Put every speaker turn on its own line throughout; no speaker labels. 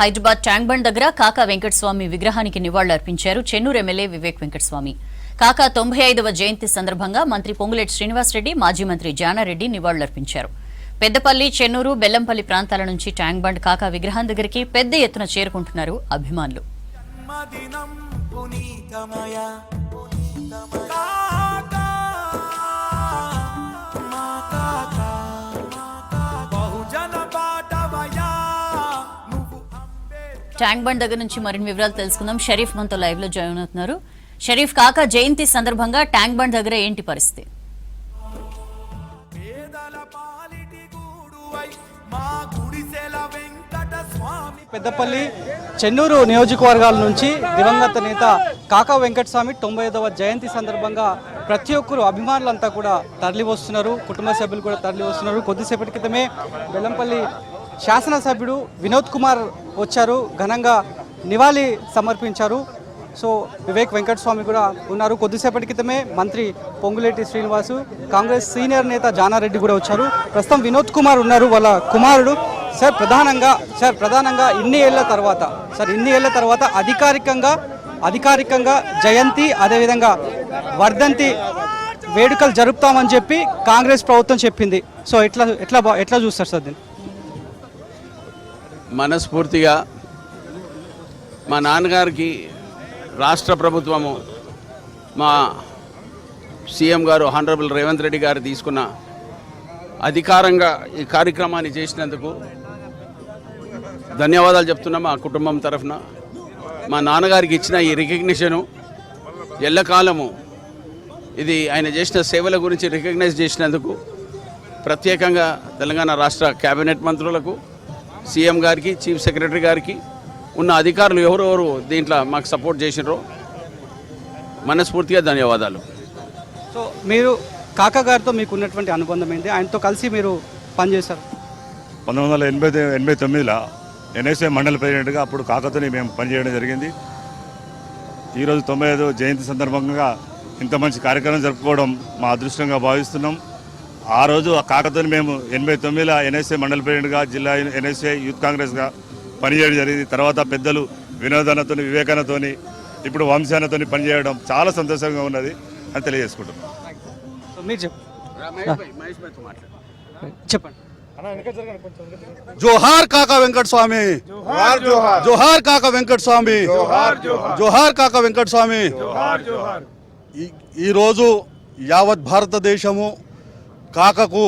Hyderabad tank bund దగ్గర కాకా వెంకటస్వామి విగ్రహానికి నివాళులర్పించారు చెన్నూరు ఎమ్మెల్యే వివేక్ వెంకటస్వామి. కాకా తొంభై ఐదవ జయంతి సందర్భంగా మంత్రి పొంగులేటి శ్రీనివాసరెడ్డి మాజీ మంత్రి జానారెడ్డి నివాళులర్పించారు. పెద్దపల్లి చెన్నూరు బెల్లంపల్లి ప్రాంతాల నుంచి ట్యాంక్ బండ్ కాకా విగ్రహం దగ్గరికి పెద్ద ఎత్తున చేరుకుంటున్నారు అభిమానులు. ట్యాంక్ బండ్ దగ్గర నుంచి మరిన్ని వివరాలు తెలుసుకుందాం. షరీఫ్ మనతో లైవ్లో జాయిన్ అవుతున్నారు. షరీఫ్ కాకా జయంతి సందర్భంగా ట్యాంక్ బండ్ దగ్గర ఏంటి పరిస్థితి?
పెద్దపల్లి చెన్నూరు నియోజకవర్గాల నుంచి దివంగత నేత కాకా వెంకటస్వామి తొంభై ఐదవ జయంతి సందర్భంగా ప్రతి ఒక్కరు అభిమానులంతా కూడా తరలి వస్తున్నారు కుటుంబ సభ్యులు కూడా తరలి వస్తున్నారు కొద్దిసేపటి క్రితమే బెల్లంపల్లి శాసనసభ్యుడు వినోద్ కుమార్ వచ్చారు ఘనంగా నివాళి సమర్పించారు. సో వివేక్ వెంకటస్వామి కూడా ఉన్నారు. కొద్దిసేపటి క్రితమే మంత్రి పొంగులేటి శ్రీనివాసు కాంగ్రెస్ సీనియర్ నేత జానారెడ్డి కూడా వచ్చారు. ప్రస్తుతం వినోద్ కుమార్ ఉన్నారు వాళ్ళ కుమారుడు. సార్ ప్రధానంగా సార్ ప్రధానంగా ఇన్ని ఏళ్ళ తర్వాత సార్ ఇన్ని ఏళ్ళ తర్వాత అధికారికంగా అధికారికంగా జయంతి అదేవిధంగా వర్ధంతి వేడుకలు జరుపుతామని చెప్పి కాంగ్రెస్ ప్రభుత్వం చెప్పింది. సో ఎట్లా ఎట్లా బా- ఎట్లా చూస్తారు సార్ దీన్ని?
మనస్ఫూర్తిగా మా నాన్నగారికి రాష్ట్ర ప్రభుత్వము మా సీఎం గారు హానరబుల్ రేవంత్ రెడ్డి గారు తీసుకున్న అధికారంగా ఈ కార్యక్రమాన్ని చేసినందుకు ధన్యవాదాలు చెప్తున్నా మా కుటుంబం తరఫున. మా నాన్నగారికి ఇచ్చిన ఈ రికగ్నిషను ఎల్లకాలము ఇది ఆయన చేసిన సేవల గురించి రికగ్నైజ్ చేసినందుకు ప్రత్యేకంగా తెలంగాణ రాష్ట్ర కేబినెట్ మంత్రులకు సీఎం గారికి చీఫ్ సెక్రటరీ గారికి ఉన్న అధికారులు ఎవరెవరు దీంట్లో మాకు సపోర్ట్ చేసినారో మనస్ఫూర్తిగా ధన్యవాదాలు.
సో మీరు కాకా గారితో మీకు ఉన్నటువంటి అనుబంధం ఏంటి? ఆయనతో కలిసి మీరు పనిచేశారు.
పంతొమ్మిది వందల ఎనభై ఎనభై తొమ్మిదిలో ఎన్ఎస్ఏ మండల ప్రెసిడెంట్గా అప్పుడు కాకతోని మేము పనిచేయడం జరిగింది. ఈరోజు తొంభై ఐదో జయంతి సందర్భంగా ఇంత మంచి కార్యక్రమం జరుపుకోవడం మా అదృష్టంగా భావిస్తున్నాం. ఆ రోజు ఆ కాకతోని మేము ఎనభై తొమ్మిదిలో ఎన్ఎస్ఏ మండల ప్రెసిడెంట్గా జిల్లా ఎన్ఎస్ఏ యూత్ కాంగ్రెస్గా పనిచేయడం జరిగింది. తర్వాత పెద్దలు వినోదనతోని వివేకానతోని ఇప్పుడు వంశానతోని పనిచేయడం చాలా సంతోషంగా ఉన్నది అని తెలియజేసుకుంటున్నాం.
సో మీరు చెప్పండి చెప్పండి.
జోహార్ కాకా వెంకట స్వామి జోహార్. కాకా వెంకట స్వామి జోహార్. కాకా వెంకట స్వామి ఈ- ఈరోజు యావత్ భారతదేశము కాకకు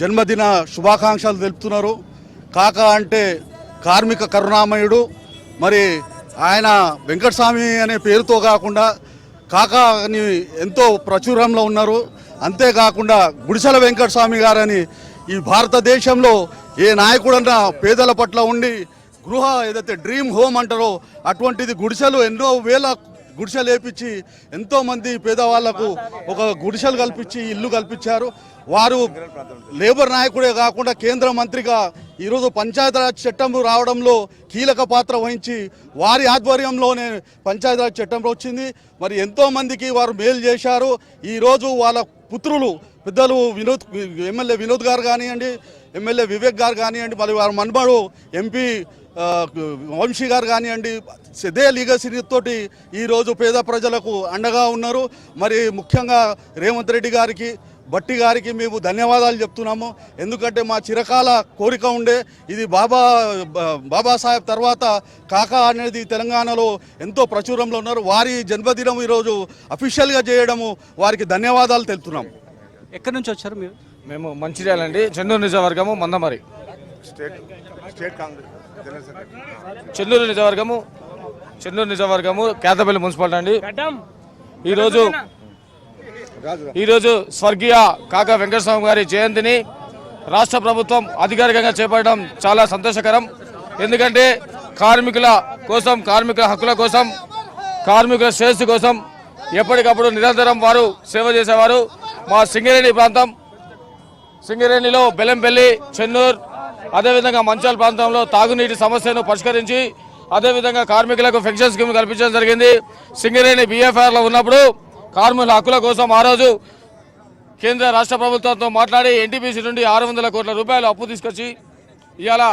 జన్మదిన శుభాకాంక్షలు తెలుపుతున్నారు. కాక అంటే కార్మిక కరుణామయుడు. మరి ఆయన వెంకటస్వామి అనే పేరుతో కాకుండా కాకా అని ఎంతో ప్రచురంలో ఉన్నారు. అంతేకాకుండా గుడిసెల వెంకటస్వామి గారని ఈ భారతదేశంలో ఏ నాయకుడన్నా పేదల పట్ల ఉండి గృహ ఏదైతే డ్రీమ్ హోమ్ అంటారో అటువంటిది గుడిసెలు ఎన్నో వేల గుడిసెలు వేపించి ఎంతోమంది పేదవాళ్ళకు ఒక గుడిసెలు కల్పించి ఇల్లు కల్పించారు వారు లేబర్ నాయకుడే కాకుండా కేంద్ర మంత్రిగా ఈరోజు పంచాయతీరాజ్ చట్టం రావడంలో కీలక పాత్ర వహించి వారి ఆధ్వర్యంలోనే పంచాయతీరాజ్ చట్టం వచ్చింది. మరి ఎంతోమందికి వారు మేలు చేశారు. ఈరోజు వాళ్ళ పుత్రులు పెద్దలు వినోద్ ఎమ్మెల్యే వినోద్ గారు కానివ్వండి ఎమ్మెల్యే వివేక్ గారు కానివ్వండి మరి వారి మన్మడు ఎంపీ వంశీ గారు కానివ్వండి ఇదే లీగసీ తోటి ఈరోజు పేద ప్రజలకు అండగా ఉన్నారు. మరి ముఖ్యంగా రేవంత్ రెడ్డి గారికి బట్టి గారికి మేము ధన్యవాదాలు చెప్తున్నాము. ఎందుకంటే మా చిరకాల కోరిక ఉండే ఇది బాబా బాబాసాహెబ్ తర్వాత కాకా అనేది తెలంగాణలో ఎంతో ప్రచురంలో ఉన్నారు. వారి జన్మదినం ఈరోజు అఫీషియల్గా చేయడము వారికి ధన్యవాదాలు తెలుపుతున్నాము
ఎక్కడి నుంచి వచ్చారు మీరు?
మేము మంచిర్యాల అండి చెన్నూరు నిజవర్గము మందమరి. చెన్నూరు నిజవర్గము చెన్నూరు నిజవర్గము కేతపల్లి మున్సిపాలిటీ అండి. ఈరోజు ఈరోజు స్వర్గీయ కాకా వెంకటస్వామి గారి జయంతిని రాష్ట్ర ప్రభుత్వం అధికారికంగా చేపట్టడం చాలా సంతోషకరం. ఎందుకంటే కార్మికుల కోసం కార్మికుల హక్కుల కోసం కార్మికుల శ్రేయస్సు కోసం ఎప్పటికప్పుడు నిరంతరం వారు సేవ చేసేవారు. మా సింగరేణి ప్రాంతం సింగరేణిలో బెల్లంపల్లి చెన్నూరు అదేవిధంగా మంచాల ప్రాంతంలో తాగునీటి సమస్యను పరిష్కరించి అదేవిధంగా కార్మికులకు పెన్షన్ స్కీమ్ కల్పించడం జరిగింది. సింగరేణి బీఎఫ్ఆర్లో ఉన్నప్పుడు కార్మికుల హక్కుల కోసం ఆ రోజు కేంద్ర రాష్ట్ర ప్రభుత్వంతో మాట్లాడి ఎన్టీపీసీ నుండి ఆరు వందల కోట్ల రూపాయలు అప్పు తీసుకొచ్చి ఇవాళ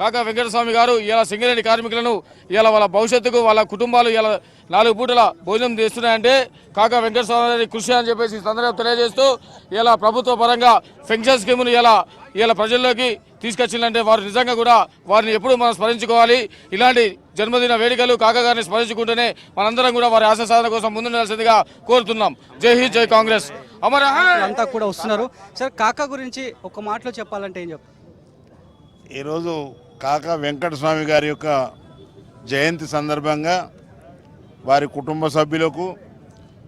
కాకా వెంకటస్వామి గారు ఇలా సింగరేణి కార్మికులను ఇలా వాళ్ళ భవిష్యత్తుకు వాళ్ళ కుటుంబాలు ఇలా నాలుగు పూటల భోజనం చేస్తున్నాయంటే కాకా వెంకటస్వామి గారి కృషి అని చెప్పేసి సందర్భంగా తెలియజేస్తూ ఇలా ప్రభుత్వ పరంగా పెన్షన్ స్కీమును ఇలా ఇలా ప్రజల్లోకి తీసుకొచ్చిందంటే వారు నిజంగా కూడా వారిని ఎప్పుడు మనం స్మరించుకోవాలి. ఇలాంటి జన్మదిన వేడుకలు కాకా గారిని స్మరించుకుంటూనే మనందరం కూడా వారి ఆశ సాధన కోసం ముందుండాల్సిందిగా కోరుతున్నాం. జై హింద్ జై కాంగ్రెస్. అమర!
అంతా కూడా వస్తున్నారు. సార్ కాకా గురించి ఒక మాటలో చెప్పాలంటే ఏం చెప్తారు
ఈరోజు కాకా వెంకటస్వామి గారి యొక్క జయంతి సందర్భంగా వారి కుటుంబ సభ్యులకు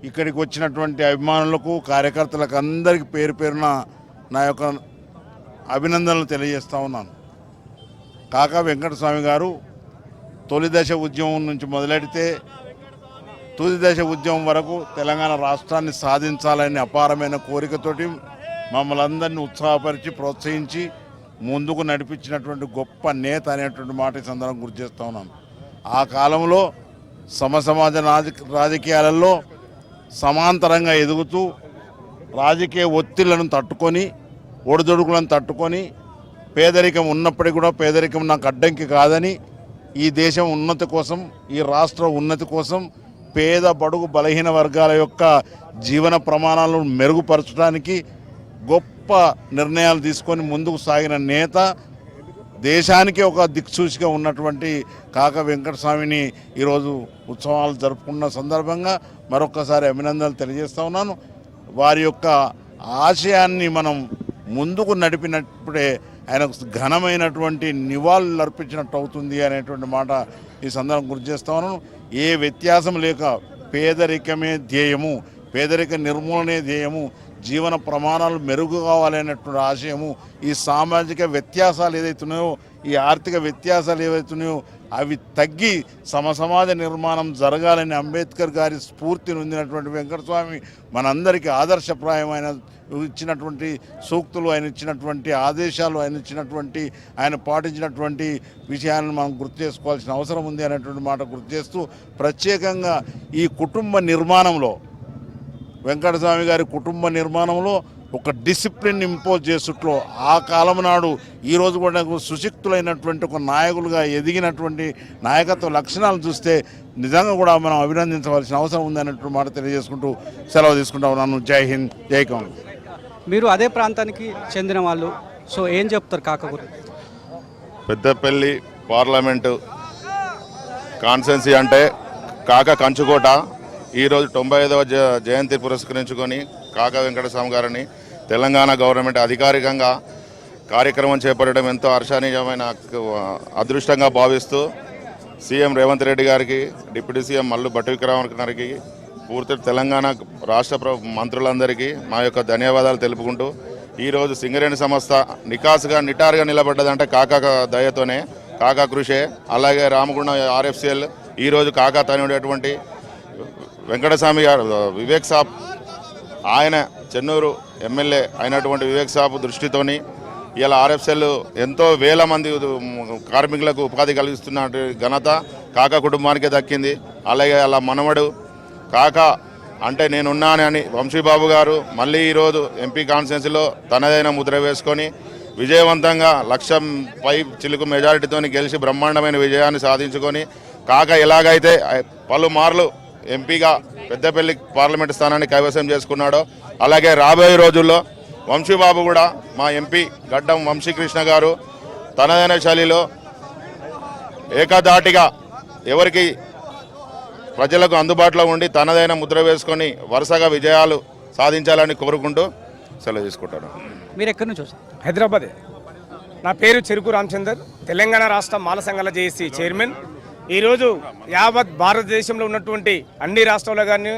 ఇక్కడికి వచ్చినటువంటి అభిమానులకు కార్యకర్తలకు అందరికీ పేరు పేరున నా యొక్క అభినందనలు తెలియజేస్తూ ఉన్నాను. కాకా వెంకటస్వామి గారు తొలి దశ ఉద్యమం నుంచి మొదలెడితే తుది దశ ఉద్యమం వరకు తెలంగాణ రాష్ట్రాన్ని సాధించాలనే అపారమైన కోరికతోటి మమ్మల్ని అందరినీ ఉత్సాహపరిచి ప్రోత్సహించి ముందుకు నడిపించినటువంటి గొప్ప నేత అనేటువంటి మాట ఈ సందర్భం గుర్తు చేస్తూ ఉన్నాను. ఆ కాలంలో సమసమాజ రాజ- రాజకీయాలలో సమాంతరంగా ఎదుగుతూ రాజకీయ ఒత్తిళ్ళను తట్టుకొని ఒడిదొడుకులను తట్టుకొని పేదరికం ఉన్నప్పటికీ కూడా పేదరికం నాకు అడ్డంకి కాదని ఈ దేశం ఉన్నతి కోసం ఈ రాష్ట్ర ఉన్నతి కోసం పేద బడుగు బలహీన వర్గాల యొక్క జీవన ప్రమాణాలను మెరుగుపరచడానికి గొప్ప నిర్ణయాలు తీసుకొని ముందుకు సాగిన నేత దేశానికి ఒక దిక్సూచిగా ఉన్నటువంటి కాక వెంకటస్వామిని ఈరోజు ఉత్సవాలు జరుపుకున్న సందర్భంగా మరొకసారి అభినందనలు తెలియజేస్తా ఉన్నాను. వారి యొక్క ఆశయాన్ని మనం ముందుకు నడిపినప్పుడే ఆయనకు ఘనమైనటువంటి నివాళులు అర్పించినట్టు అవుతుంది అనేటువంటి మాట ఈ సందర్భం గుర్తు చేస్తాను ఏ వ్యత్యాసం లేక పేదరికమే ధ్యేయము పేదరిక నిర్మూలనే ధ్యేయము జీవన ప్రమాణాలు మెరుగు కావాలనేటువంటి ఆశయము ఈ సామాజిక వ్యత్యాసాలు ఏదైతున్నాయో ఈ ఆర్థిక వ్యత్యాసాలు ఏవైతున్నాయో అవి తగ్గి సమసమాజ నిర్మాణం జరగాలని అంబేద్కర్ గారి స్ఫూర్తిని ఉందినటువంటి వెంకటస్వామి మనందరికీ ఆదర్శప్రాయమైన ఇచ్చినటువంటి సూక్తులు ఆయన ఇచ్చినటువంటి ఆదేశాలు ఆయన ఇచ్చినటువంటి ఆయన పాటించినటువంటి విషయాలను మనం గుర్తు చేసుకోవాల్సిన అవసరం ఉంది అనేటువంటి మాట గుర్తు చేస్తూ ప్రత్యేకంగా ఈ కుటుంబ నిర్మాణంలో వెంకటస్వామి గారి కుటుంబ నిర్మాణంలో ఒక డిసిప్లిన్ ఇంపోజ్ చేసుట్లో ఆ కాలం నాడు ఈరోజు కూడా నాకు సుశక్తులైనటువంటి ఒక నాయకులుగా ఎదిగినటువంటి నాయకత్వ లక్షణాలు చూస్తే నిజంగా కూడా మనం అభినందించవలసిన అవసరం ఉంది అన్నట్టు మాట తెలియజేసుకుంటూ సెలవు తీసుకుంటా ఉన్నాను. జై హింద్ జై కాంగ్రెస్.
మీరు అదే ప్రాంతానికి చెందిన వాళ్ళు సో ఏం చెప్తారు కాకా గురించి?
పెద్దపల్లి పార్లమెంటు కాన్సెన్సీ అంటే కాక కంచుకోట ఈరోజు తొంభై ఐదవ జయంతి పురస్కరించుకొని కాక వెంకటస్వామి గారిని తెలంగాణ గవర్నమెంట్ అధికారికంగా కార్యక్రమం చేపట్టడం ఎంతో హర్షణీయమైన అదృష్టంగా భావిస్తూ సీఎం రేవంత్ రెడ్డి గారికి డిప్యూటీ సీఎం మల్లు భట్టి విక్రమార్క గారికి పూర్తి తెలంగాణ రాష్ట్ర మంత్రులందరికీ మా యొక్క ధన్యవాదాలు తెలుపుకుంటూ ఈరోజు సింగరేణి సంస్థ నికాసుగా నిటారుగా నిలబడ్డదంటే కాకా దయతోనే కాకా కృషే. అలాగే రామగుండం ఆర్ఎఫ్సిఎల్ ఈరోజు కాకా తనుడేటువంటి వెంకటస్వామి గారు వివేక్ సాబ్ ఆయన చెన్నూరు ఎమ్మెల్యే అయినటువంటి వివేక్ సాబ్ దృష్టితోని ఇలా ఆర్ఎఫ్ఎల్ ఎంతో వేల మంది కార్మికులకు ఉపాధి కలిగిస్తున్న ఘనత కాకా కుటుంబానికే దక్కింది. అలాగే అలా మనవడు కాకా అంటే నేనున్నానని వంశీబాబు గారు మళ్ళీ ఈరోజు ఎంపీ కాన్స్టిట్యున్సీలో తనదైన ముద్ర వేసుకొని విజయవంతంగా లక్షం పై చిలుకు మెజారిటీతో గెలిచి బ్రహ్మాండమైన విజయాన్ని సాధించుకొని కాక ఎలాగైతే పలుమార్లు ఎంపీగా పెద్దపల్లి పార్లమెంట్ స్థానాన్ని కైవసం చేసుకున్నాడో. అలాగే రాబోయే రోజుల్లో వంశీబాబు కూడా మా ఎంపీ గడ్డం వంశీకృష్ణ గారు తనదైన శైలిలో ఏకధాటిగా ఎవరికి ప్రజలకు అందుబాటులో ఉండి తనదైన ముద్ర వేసుకొని వరుసగా విజయాలు సాధించాలని కోరుకుంటూ సెలవు తీసుకుంటాను.
మీరు ఎక్కడి నుంచి వచ్చారు?
హైదరాబాదే. నా పేరు చెరుకు రామచందర్. తెలంగాణ రాష్ట్ర మాల సంఘాల జేఏసీ చైర్మన్. ఈరోజు యావత్ భారతదేశంలో ఉన్నటువంటి అన్ని రాష్ట్రాల్లో కానీ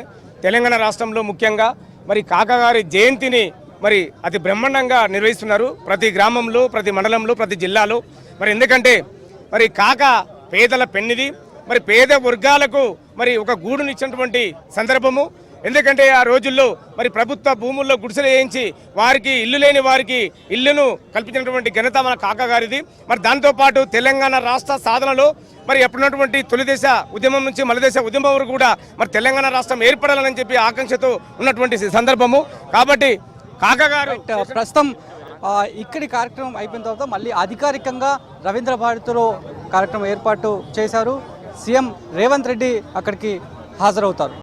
తెలంగాణ రాష్ట్రంలో ముఖ్యంగా మరి కాకగారి జయంతిని మరి అతి బ్రహ్మాండంగా నిర్వహిస్తున్నారు. ప్రతి గ్రామంలో ప్రతి మండలంలో ప్రతి జిల్లాలో. మరి ఎందుకంటే మరి కాక పేదల పెన్నిది మరి పేద వర్గాలకు మరి ఒక గూడునిచ్చినటువంటి సందర్భము. ఎందుకంటే ఆ రోజుల్లో మరి ప్రభుత్వ భూముల్లో గుడిసెలు వేయించి వారికి ఇల్లు లేని వారికి ఇల్లును కల్పించినటువంటి ఘనత మన కాకగారిది మరి దాంతోపాటు తెలంగాణ రాష్ట్ర సాధనలో మరి ఎప్పుడున్నటువంటి తొలిదేశ ఉద్యమం నుంచి మలదేశ ఉద్యమం వరకు కూడా మరి తెలంగాణ రాష్ట్రం ఏర్పడాలని చెప్పి ఆకాంక్షతో ఉన్నటువంటి సందర్భము. కాబట్టి
కాకగారు ప్రస్తుతం ఇక్కడి కార్యక్రమం అయిపోయిన తర్వాత మళ్ళీ అధికారికంగా రవీంద్ర భారతిలో కార్యక్రమం ఏర్పాటు చేశారు. సీఎం రేవంత్ రెడ్డి అక్కడికి హాజరవుతారు.